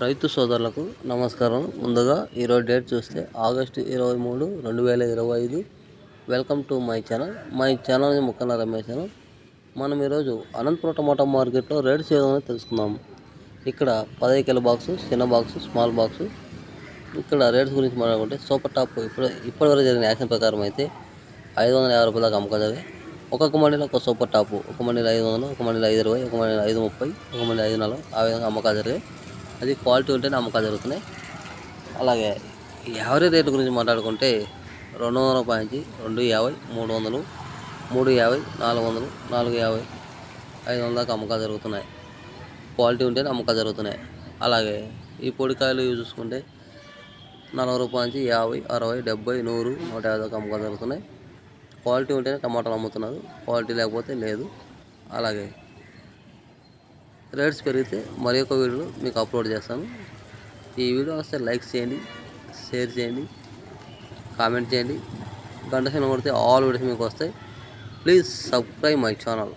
రైతు సోదరులకు నమస్కారం. ముందుగా ఈరోజు డేట్ చూస్తే ఆగస్టు ఇరవై మూడు రెండు వేల ఇరవై ఐదు. Welcome to my channel. My channel ముక్కన Ramesh channel మనం ఈరోజు అనంతపురం టమాటా మార్కెట్లో రేట్స్ ఏదో తెలుసుకుందాం. ఇక్కడ పదహైదు కిలో బాక్సు చిన్న బాక్సు స్మాల్ బాక్సు. ఇక్కడ రేట్స్ గురించి మాట్లాడుకుంటే సూపర్ టాప్ ఇప్పుడు ఇప్పటివరకు జరిగిన యాక్షన్ ప్రకారం అయితే ఐదు వందల యాభై రూపాయలకు అమ్మకం అమ్మకాలి ఒక్కొక్క మండీలో ఒక సూపర్ టాప్ ఒక మండీలో ఐదు వందలు ఒక మండీలో ఐదు ఇరవై ఒక మండీలో ఐదు ముప్పై ఒక మండీ ఐదు నలభై ఆ విధంగా అమ్మకాలు జరిగాయి. అది క్వాలిటీ ఉంటేనే అమ్మకాలు జరుగుతున్నాయి. అలాగే యావరేజ్ రేటు గురించి మాట్లాడుకుంటే రెండు వందల రూపాయల రెండు యాభై మూడు వందలు మూడు యాభై నాలుగు వందలు నాలుగు యాభై ఐదు వందల దాకా అమ్మకాలు జరుగుతున్నాయి. క్వాలిటీ ఉంటేనే అమ్మకాలు జరుగుతున్నాయి. అలాగే ఈ పొడికాయలు చూసుకుంటే నలభై రూపాయల నుంచి యాభై అరవై డెబ్బై నూరు నూట యాభై దాకా అమ్మకాలు జరుగుతున్నాయి. క్వాలిటీ ఉంటేనే టమాటాలు అమ్ముతున్నారు. క్వాలిటీ లేకపోతే లేదు. అలాగే రేట్స్ పెరిగితే మరి ఒక వీడియో మీకు అప్లోడ్ చేస్తాను. ఈ వీడియో వస్తే లైక్ చేయండి షేర్ చేయండి కామెంట్ చేయండి. గంట సినిమా కొడితే ఆల్ వీడియోస్ మీకు వస్తాయి. Please subscribe my channel.